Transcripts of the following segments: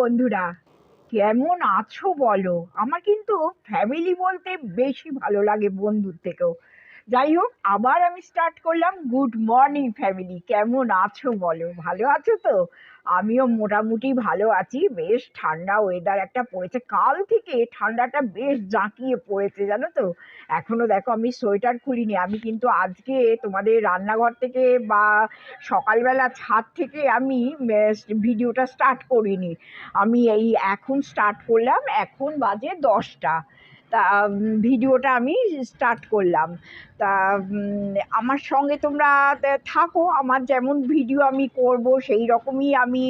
বন্ধুরা, কেমন আছো বলো? আমার কিন্তু ফ্যামিলি বলতে বেশি ভালো লাগে বন্ধুর থেকেও। যাই হোক, আবার আমি স্টার্ট করলাম গুড মর্নিং ফ্যামিলি কেমন আছো বলো? ভালো আছো তো? আমিও মোটামুটি ভালো আছি। বেশ ঠান্ডা ওয়েদার একটা পড়েছে। কাল থেকে ঠান্ডাটা বেশ জাঁকিয়ে পড়েছে, জানো তো? এখনও দেখো আমি সোয়েটার খুলিনি। আমি কিন্তু আজকে তোমাদের রান্নাঘর থেকে বা সকালবেলা ছাদ থেকে আমি ভিডিওটা স্টার্ট করিনি। আমি এই এখন স্টার্ট করলাম। এখন বাজে দশটা। তা ভিডিওটা আমি স্টার্ট করলাম। তা আমার সঙ্গে তোমরা থাকো। আমার যেমন ভিডিও আমি করব, সেই রকমই আমি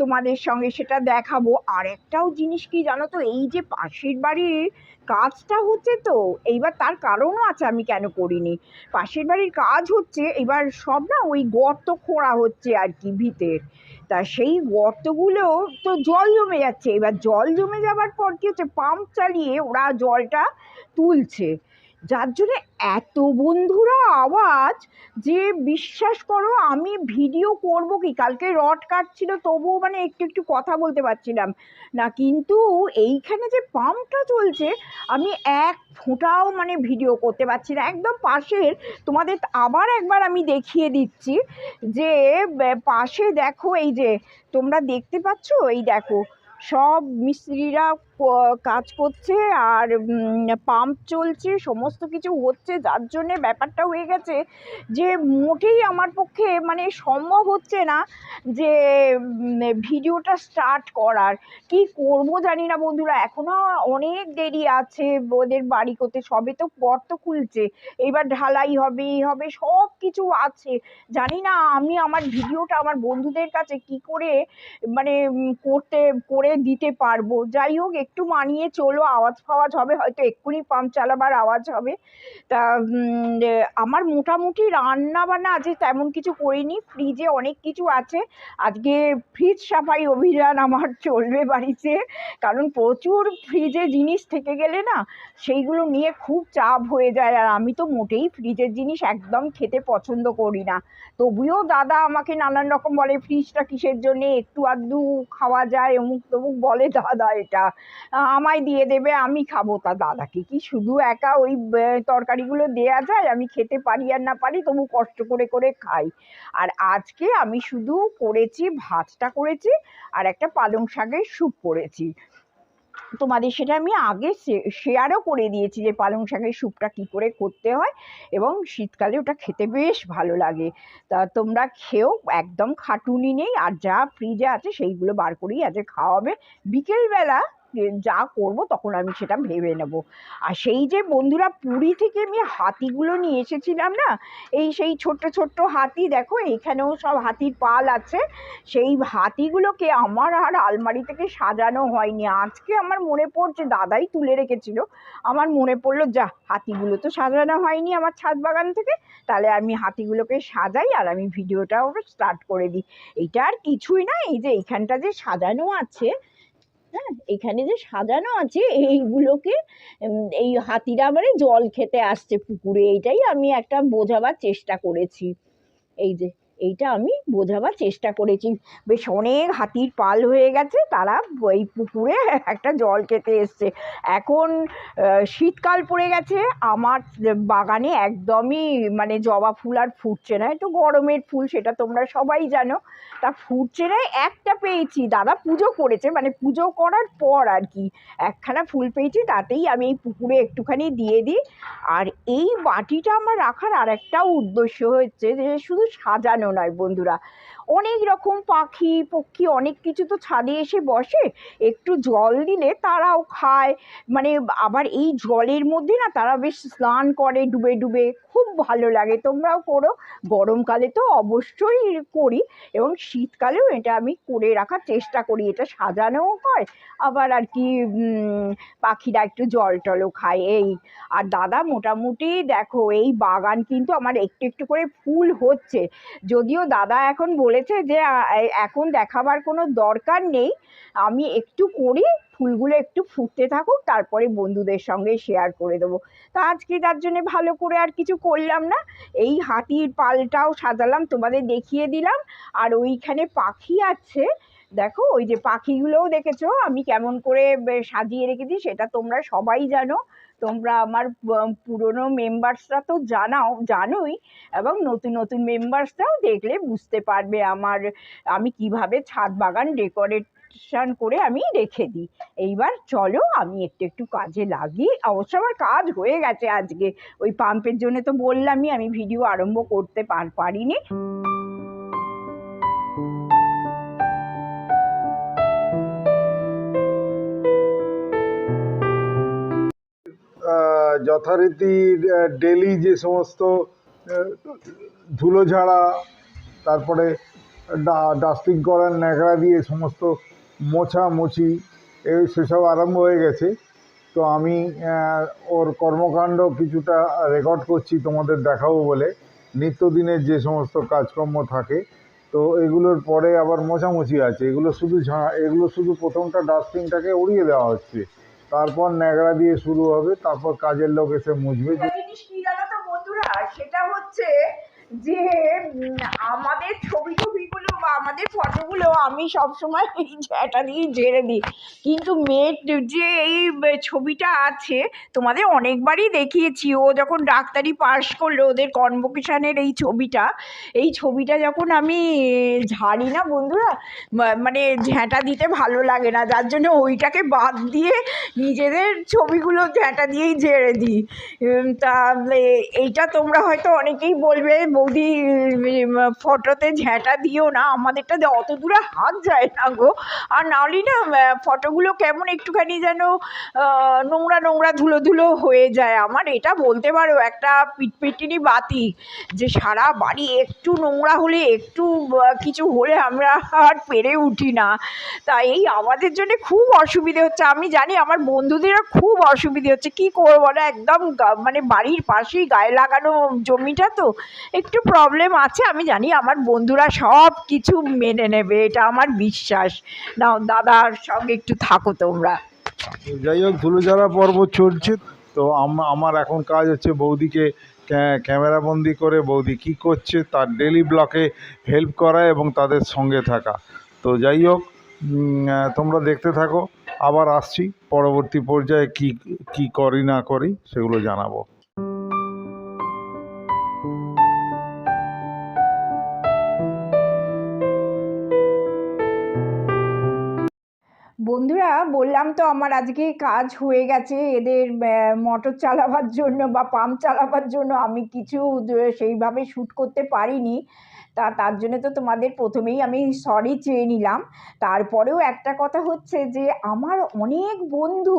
তোমাদের সঙ্গে সেটা দেখাবো। আর একটাও জিনিস কি জানো তো, এই যে পাশের বাড়ির কাজটা হচ্ছে তো, এইবার তার কারণও আছে আমি কেন করিনি। পাশের বাড়ির কাজ হচ্ছে, এবার সব না ওই গর্ত খোঁড়া হচ্ছে আর কি ভিতের। তা সেই গর্তগুলো তো জল জমে যাচ্ছে। এবার জল জমে যাবার পর কী হচ্ছে? পাম্প চালিয়ে ওরা জলটা তুলছে। যার জন্য এত বন্ধুরা আওয়াজ যে বিশ্বাস করো, আমি ভিডিও করব কি? কালকে রড কাটছিল, তবুও মানে একটু একটু কথা বলতে পারছিলাম। না, কিন্তু এইখানে যে পাম্পটা চলছে, আমি এক ফোঁটাও মানে ভিডিও করতে পারছি না। একদম পাশের, তোমাদের আবার একবার আমি দেখিয়ে দিচ্ছি যে পাশে দেখো এই যে, তোমরা দেখতে পাচ্ছ? এই দেখো, সব মিস্ত্রিরা কাজ করছে আর পাম্প চলছে, সমস্ত কিছু হচ্ছে, যার জন্যে ব্যাপারটা হয়ে গেছে যে, মোটেই আমার পক্ষে মানে সম্ভব হচ্ছে না যে ভিডিওটা স্টার্ট করার। কি করব জানি না বন্ধুরা, এখনও অনেক দেরি আছে ওদের বাড়ি করতে, সবে তো গর্ত খুলছে। এবার ঢালাই হবে হবে, সব কিছু আছে। জানি না আমি আমার ভিডিওটা আমার বন্ধুদের কাছে কি করে মানে করতে, করে দিতে পারব। যাই হোক একটু মানিয়ে চলো, আওয়াজ ফাওয়াজ হবে, হয়তো এক্ষুনি পাম্প চালাবার আওয়াজ হবে। তা আমার মোটামুটি রান্না বান্না আজকে তেমন কিছু করিনি ফ্রিজে অনেক কিছু আছে। আজকে ফ্রিজ সাফাই অভিযান আমার চলবে বাড়িতে, কারণ প্রচুর ফ্রিজে জিনিস থেকে গেলে না, সেইগুলো নিয়ে খুব চাপ হয়ে যায়, আর আমি তো মোটেই ফ্রিজের জিনিস একদম খেতে পছন্দ করি না। তবুও দাদা আমাকে নানান রকম বলে ফ্রিজটা কিসের জন্যে? একটু আধটু খাওয়া যায় অমুক তমুক বলে দাদা এটা। আমায় দিয়ে দেবে, আমি খাব তা দাদাকে। কি শুধু একা ওই তরকারিগুলো দেয়া যায়? আমি খেতে পারি আর না পারি, তবু কষ্ট করে করে খাই। আর আজকে আমি শুধু করেছি, ভাতটা করেছি আর একটা পালং শাকের স্যুপ করেছি। তোমাদের সেটা আমি আগে শেয়ারও করে দিয়েছি যে পালং শাকের স্যুপটা কী করে করতে হয় এবং শীতকালে ওটা খেতে বেশ ভালো লাগে। তা তোমরা খেয়েও একদম খাটুনি নেই আর যা ফ্রিজে আছে সেইগুলো বার করেই আজকে খাওয়াবে। বিকেলবেলা যা করব তখন আমি সেটা ভেবে নেব। আর সেই যে বন্ধুরা পুরী থেকে আমি হাতিগুলো নিয়ে এসেছিলাম না, এই সেই ছোট্ট ছোট্ট হাতি দেখো, এইখানেও সব হাতির পাল আছে। সেই হাতিগুলোকে আমার আর আলমারি থেকে সাজানো হয়নি। আজকে আমার মনে পড়ছে, দাদাই তুলে রেখেছিল। আমার মনে পড়ল, যা, হাতিগুলো তো সাজানো হয়নি আমার ছাদ বাগান থেকে, তাহলে আমি হাতিগুলোকে সাজাই আর আমি ভিডিওটাও স্টার্ট করে দিই। এটা আর কিছুই না, এই যে এইখানটা যে সাজানো আছে এখানে যে সাজানো আছে, এইগুলোকে এই হাতিরা মানে জল খেতে আসছে পুকুরে, এইটাই আমি একটা বোঝাবার চেষ্টা করেছি। এই যে এইটা আমি বোঝাবার চেষ্টা করেছি। বেশ অনেক হাতির পাল হয়ে গেছে, তারা ওই পুকুরে একটা জল খেতে এসছে। এখন শীতকাল পড়ে গেছে, আমার বাগানে একদমই মানে জবা ফুল আর ফুটছে না। একটু গরমের ফুল, সেটা তোমরা সবাই জানো। তা ফুটছে না, একটা পেয়েছি। দাদা পুজো করেছে মানে পুজো করার পর আর কি, একখানা ফুল পেয়েছি, তাতেই আমি এই পুকুরে একটুখানি দিয়ে দিই। আর এই বাটিটা আমার রাখার আর একটাও উদ্দেশ্য হচ্ছে যে, শুধু সাজানো নয় বন্ধুরা। অনেক রকম পাখি, পক্ষী, অনেক কিছু তো ছাদে এসে বসে। একটু জল দিলে তারাও খায়। মানে আবার এই জলের মধ্যে না তারা বেশ স্নান করে, ডুবে ডুবে। খুব ভালো লাগে। তোমরাও করো। গরমকালে তো অবশ্যই করি এবং শীতকালেও এটা আমি করে রাখার চেষ্টা করি। এটা সাজানোও হয়। আবার আর কি পাখিরা একটু জল টলও খায়। এই, আর দাদা মোটামুটি দেখো, এই বাগান কিন্তু আমার একটু একটু করে ফুল হচ্ছে। যদিও দাদা এখন বলেছে যে এখন দেখাবার কোনো দরকার নেই। আমি একটু করি, ফুলগুলো একটু ফুটতে থাকুক, তারপরে বন্ধুদের সঙ্গে শেয়ার করে দেবো। তা আজকে তার জন্য ভালো করে আর কিছু করলাম না। এই হাতির পালটাও সাজালাম, তোমাদের দেখিয়ে দিলাম। আর ওইখানে পাখি আছে। দেখো, ওই যে পাখিগুলোও দেখেছ? আমি কেমন করে সাজিয়ে রেখেছি, সেটা তোমরা সবাই জানো। তোমরা আমার পুরনো মেম্বার্সরা তো জানাও, জানোই এবং নতুন নতুন মেম্বার্সরাও দেখলে বুঝতে পারবে আমার, আমি কীভাবে ছাদ বাগান ডেকোরেশন করে আমি রেখে দিই। এইবার চলো আমি একটু একটু কাজে লাগি। অবশ্য আমার কাজ হয়ে গেছে আজকে। ওই পাম্পের জন্য তো বললামই, আমি ভিডিও আরম্ভ করতে পার- পারিনি। যথারীতি ডেলি যে সমস্ত ধুলো ঝাড়া তারপরে ডাস্টিং করার ন্যাকড়া দিয়ে সমস্ত মোছা মুছি এই সেসব আরম্ভ হয়ে গেছে। তো আমি ওর কর্মকাণ্ড কিছুটা রেকর্ড করছি, তোমাদের দেখাবো বলে। নিত্যদিনের যে সমস্ত কাজকর্ম থাকে, তো এগুলোর পরে আবার মোছামুছি আছে। এগুলো শুধু ঝাঁ, এগুলো শুধু প্রথমটা ডাস্টিংটাকে উড়িয়ে দেওয়া হচ্ছে। তারপর ন্যাকড়া দিয়ে শুরু হবে তারপর কাজের লোক এসে মুছবে। জিনিস বন্ধুরা? সেটা হচ্ছে যে আমাদের ছবি টবিগুলো বা আমাদের ফটোগুলো আমি সবসময় এই ঝ্যাঁটা দিয়ে ঝেড়ে দিই। কিন্তু মেয়ের যে এই ছবিটা আছে, তোমাদের অনেকবারই দেখিয়েছি। ও যখন ডাক্তারি পাশ করল, ওদের কনভোকেশনের এই ছবিটা এই ছবিটা যখন আমি ঝাড়ি না বন্ধুরা মানে ঝ্যাঁটা দিতে ভালো লাগে না। যার জন্য ওইটাকে বাদ দিয়ে নিজেদের ছবিগুলো ঝ্যাঁটা দিয়েই ঝেড়ে দিই। তা এইটা তোমরা হয়তো অনেকেই বলবে বৌদি ফটোতে ঝ্যাঁটা দিও না, আমাদেরটা অত দূরে হাত যায় না গো। আর নাহলে না ফটোগুলো কেমন একটুখানি যেন নোংরা নোংরা ধুলো ধুলো হয়ে যায় আমার, এটা বলতে পারো, একটা পিটপিটিনি বাতি যে সারা বাড়ি একটু নোংরা হলে একটু কিছু হলে আমরা আর পেরে উঠি না। তাই এই আমাদের জন্য খুব অসুবিধে হচ্ছে, আমি জানি আমার বন্ধুদেরও খুব অসুবিধে হচ্ছে, কি করব না একদম মানে বাড়ির পাশেই গায়ে লাগানো জমিটা তো, একটু প্রবলেম আছে, আমি জানি আমার বন্ধুরা সব কিছু মেনে নেবে, এটা আমার বিশ্বাস। নাও, দাদার সঙ্গে একটু থাকো তোমরা। যাই হোক, ধুলোঝাড়া পর্ব চলছে, তো আম- আমার এখন কাজ হচ্ছে বৌদিকে ক্যা- ক্যামেরাবন্দি করে, বৌদি কী করছে তার ডেলি ব্লকে হেল্প করা এবং তাদের সঙ্গে থাকা। তো যাই হোক তোমরা দেখতে থাকো, আবার আসছি, পরবর্তী পর্যায়ে কি কি করি না করি, সেগুলো জানাব। বন্ধুরা, বললাম তো আমার আজকে কাজ হয়ে গেছে। এদের মোটর চালাবার জন্য বা পাম্প চালাবার জন্য আমি কিছু সেইভাবে শ্যুট করতে পারিনি। তা, তার জন্য তো তোমাদের প্রথমেই আমি সরি চেয়ে নিলাম। তারপরেও একটা কথা হচ্ছে যে, আমার অনেক বন্ধু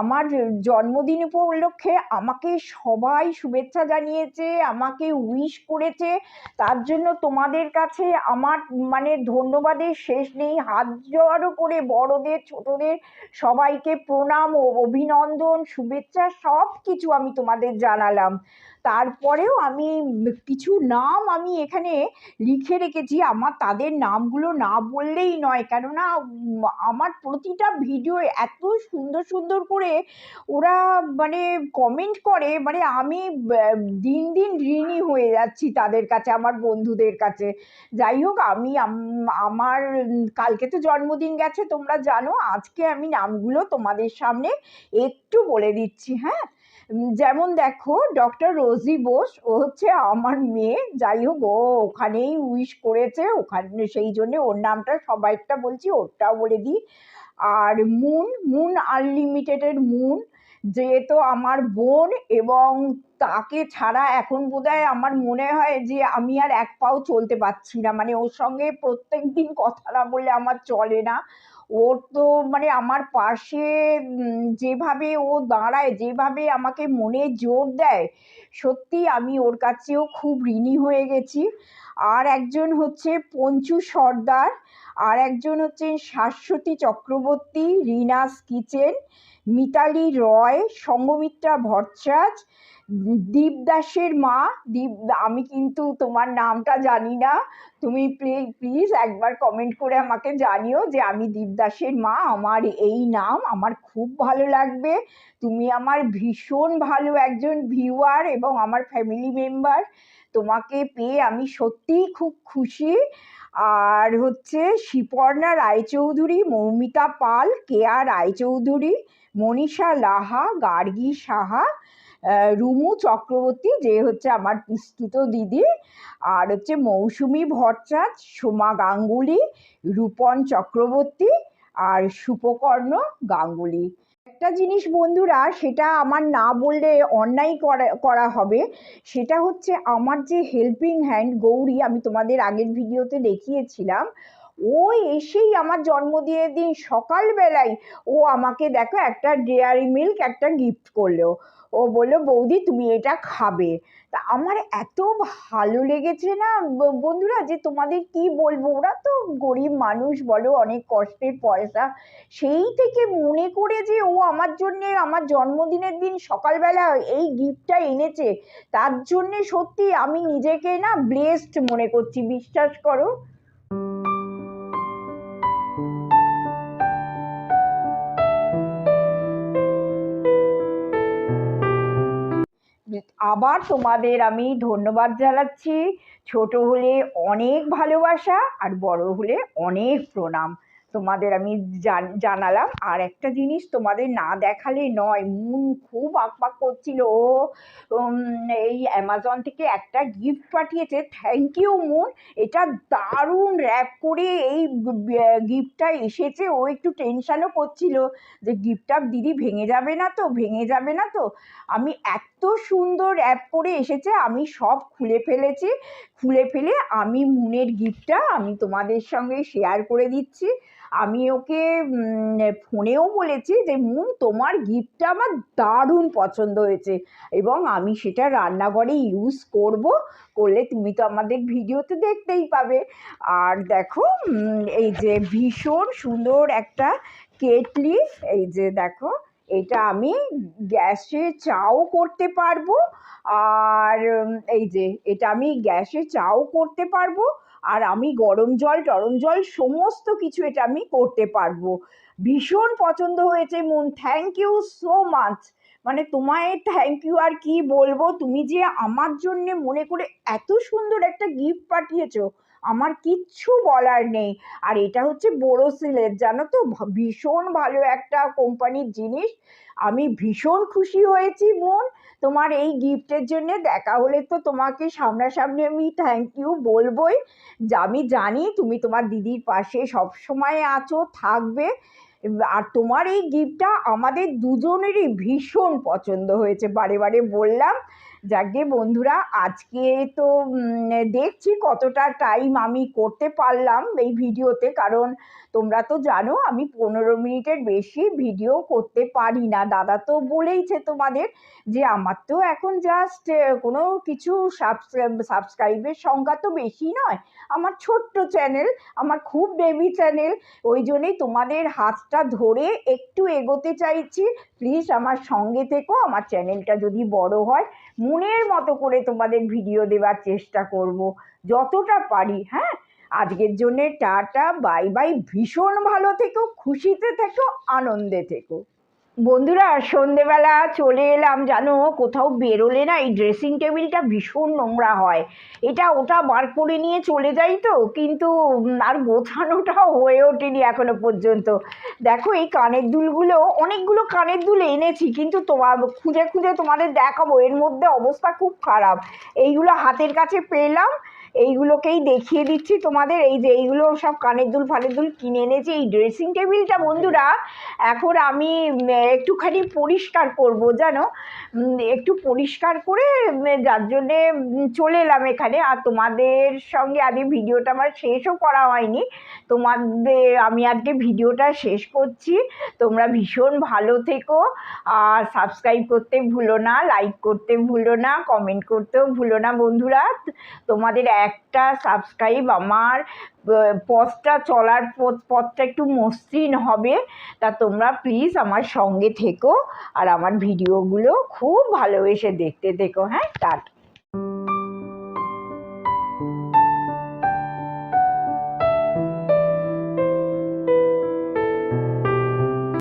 আমার জন্মদিন উপলক্ষে আমাকে সবাই শুভেচ্ছা জানিয়েছে, আমাকে উইশ করেছে। তার জন্য তোমাদের কাছে আমার মানে ধন্যবাদের শেষ নেই। হাত জোড়ো করে বড়দের, ছোটদের সবাইকে প্রণাম ও অভিনন্দন, শুভেচ্ছা সব কিছু আমি তোমাদের জানালাম। তারপরেও আমি কিছু নাম আমি এখানে লিখে রেখেছি। আমার তাদের নামগুলো না বললেই নয়। কেননা আমার প্রতিটা ভিডিও এত সুন্দর সুন্দর করে ওরা মানে কমেন্ট করে মানে আমি দিন দিন ঋণী হয়ে যাচ্ছি তাদের কাছে, আমার বন্ধুদের কাছে। যাই হোক, আমি আমার কালকে তো জন্মদিন গেছে, তোমরা জানো, আজকে আমি নামগুলো তোমাদের সামনে একটু বলে দিচ্ছি হ্যাঁ? যেমন দেখো ডক্টর রোজি বোস, ও হচ্ছে আমার মেয়ে, যাই হোক, ও ওখানেই উইশ করেছে, ওখানে, সেই জন্যে ওর নামটা সবাইটা বলছি, ওরটাও বলে দিই। আর মুন মুন আনলিমিটেডের মুন যেহেতু আমার বোন এবং তাকে ছাড়া এখন বোধহয় আমার মনে হয় যে আমি আর এক পাও চলতে পারছি না মানে ওর সঙ্গে প্রত্যেক দিন কথা না বললে আমার চলে না। ওর তো মানে আমার পাশে যেভাবে ও দাঁড়ায়, যেভাবে আমাকে মনে জোর দেয়, সত্যি আমি ওর কাছেও খুব ঋণী হয়ে গেছি। আর একজন হচ্ছে পঞ্চু সর্দার, আর একজন হচ্ছেন শাশ্বতী চক্রবর্তী রিনাস কিচেন মিতালি রয় সঙ্গমিত্রা ভট্টাচার্য দীপদাসের মা, দীপ, আমি কিন্তু তোমার নামটা জানি না। তুমি প্লিজ একবার কমেন্ট করে আমাকে জানিও যে আমি দীপদাসের মা, আমার এই নাম আমার খুব ভালো লাগবে। তুমি আমার ভীষণ ভালো একজন ভিউয়ার এবং আমার ফ্যামিলি মেম্বার তোমাকে পেয়ে আমি সত্যিই খুব খুশি। আর হচ্ছে শিপর্ণা রায়চৌধুরী, মৌমিতা পাল, কেয়া রায়চৌধুরী, মনীষা লাহা, গার্গী সাহা রুমু চক্রবর্তী, যে হচ্ছে আমার বিস্তুত দিদি, আর হচ্ছে মৌসুমি ভট্টাচ সোমা গাঙ্গুলি, রূপন চক্রবর্তী, আর সুপকর্ণ গাঙ্গুলি। একটা জিনিস বন্ধুরা, সেটা আমার না বললে অন্যায় করা করা হবে। সেটা হচ্ছে আমার যে হেল্পিং হ্যান্ড গৌরী, আমি তোমাদের আগের ভিডিওতে দেখিয়েছিলাম ও এসেই আমার জন্মদিনের দিন সকালবেলায় ও আমাকে দেখো একটা ডেয়ারি মিল্ক একটা গিফট করল। ও বলল, বৌদি, তুমি এটা খাবে। তা আমার এত ভালো লেগেছে না বন্ধুরা, যে তোমাদের কি বলব? ওরা তো গরিব মানুষ, বলো, অনেক কষ্টের পয়সা। সেই থেকে মনে করে যে ও আমার জন্যে, আমার জন্মদিনের দিন সকালবেলা এই গিফটটা এনেছে, তার জন্যে সত্যি আমি নিজেকে না ব্লেসড মনে করছি, বিশ্বাস করো। আবার তোমাদের আমি ধন্যবাদ জানাচ্ছি। ছোট হলে অনেক ভালোবাসা আর বড় হলে অনেক প্রণাম। তোমাদের আমি জান- জানালাম। আর একটা জিনিস তোমাদের না দেখালে নয়, মন খুব আঁকপাক করছিল। ও এই অ্যামাজন থেকে একটা গিফট পাঠিয়েছে। থ্যাংক ইউ মন। এটা দারুণ র্যাপ করে এই গিফটটা এসেছে। ও একটু টেনশনও করছিল যে গিফটটা দিদি ভেঙে যাবে না তো, ভেঙে যাবে না তো। আমি এত সুন্দর অ্যাপ করে এসেছে। আমি সব খুলে ফেলেছি। খুলে ফেলে আমি মুনের গিফটটা আমি তোমাদের সঙ্গে শেয়ার করে দিচ্ছি। আমি ওকে ফোনেও বলেছি যে, মুন, তোমার গিফটটা আমার দারুণ পছন্দ হয়েছে এবং আমি সেটা রান্নাঘরে ইউজ করব। করলে তুমি তো আমাদের ভিডিওতে দেখতেই পাবে। আর দেখো এই যে ভীষণ সুন্দর একটা কেটলি এই যে দেখো, এটা আমি গ্যাসে চাও করতে পারব। আর এই যে, এটা আমি গ্যাসে চাও করতে পারব, আর আমি গরম জল, টরম জল, সমস্ত কিছু এটা আমি করতে পারব। ভীষণ পছন্দ হয়েছে, মন থ্যাংক ইউ সো মাচ মানে তোমায় থ্যাংক ইউ আর কি বলব, তুমি যে আমার জন্যে মনে করে এত সুন্দর একটা গিফট পাঠিয়েছো আমার কিচ্ছু বলার নেই। আর এটা হচ্ছে বোরোসিলের, জানো তো? ভীষণ ভালো একটা কোম্পানির জিনিস। আমি ভীষণ খুশি হয়েছি, বোন। তোমার এই গিফটের জন্য দেখা হলে তো তোমাকে সামনাসামনি আমি থ্যাংক ইউ বলবোই। আমি জানি তুমি তোমার দিদির পাশে সব সময় আছো, থাকবে। আর তোমার এই গিফটটা আমাদের দুজনেরই ভীষণ পছন্দ হয়েছে। বারে বারে বললাম যাকে বন্ধুরা আজকে তো দেখছি কতটা টাইম আমি করতে পারলাম এই ভিডিওতে। কারণ তোমরা তো জানো আমি পনেরো মিনিটের বেশি ভিডিও করতে পারি না। দাদা তো বলেইছে তোমাদের যে আমার তো এখন জাস্ট কোনো কিছু সাবস্ক্রাইবের সংখ্যা তো বেশি নয়। আমার ছোট্ট চ্যানেল আমার খুব বেবি চ্যানেল ওই জন্যই তোমাদের হাতটা ধরে একটু এগোতে চাইছি। প্লিজ আমার সঙ্গে থেকো, আমার চ্যানেলটা যদি বড় হয়। মনের মতো করে তোমাদের ভিডিও দেওয়ার চেষ্টা করব, যতটা পারি হ্যাঁ? আজকের জন্যে টাটা বাই বাই ভীষণ ভালো থেকো, খুশিতে থেকো, আনন্দে থেকো। বন্ধুরা, সন্ধেবেলা চলে এলাম জানো, কোথাও বেরোলে না এই ড্রেসিং টেবিলটা ভীষণ নোংরা হয়। এটা ওটা বার করে নিয়ে চলে যাই তো, কিন্তু আর গোছানোটা হয়ে ওঠেনি এখনও পর্যন্ত। দেখো এই কানের দুলগুলো, অনেকগুলো কানের দুল এনেছি, কিন্তু তোমার খুঁজে খুঁজে তোমাদের দেখাবো। এর মধ্যে অবস্থা খুব খারাপ। এইগুলো হাতের কাছে পেলাম এইগুলোকেই দেখিয়ে দিচ্ছি তোমাদের। এই যে এইগুলো সব কানের দুল ফানের দুল কিনে এনেছি। এই ড্রেসিং টেবিলটা বন্ধুরা, এখন আমি একটুখানি পরিষ্কার করব, জানো? একটু পরিষ্কার করে যার জন্যে চলে এলাম এখানে। আর তোমাদের সঙ্গে আজকে ভিডিওটা আমার শেষও করা হয়নি। তোমাদের, আমি আজকে ভিডিওটা শেষ করছি। তোমরা ভীষণ ভালো থেকো। আর সাবস্ক্রাইব করতে ভুলো না লাইক করতে ভুলো না কমেন্ট করতেও ভুলো না বন্ধুরা। তোমাদের একটা সাবস্ক্রাইব আমার পথটা চলার পথ, পথটা একটু মসৃণ হবে। তা তোমরা প্লিজ আমার সঙ্গে থেকো। আর আমার ভিডিওগুলো খুব ভালোবেসে দেখতে থেকো। হ্যাঁ টাটা।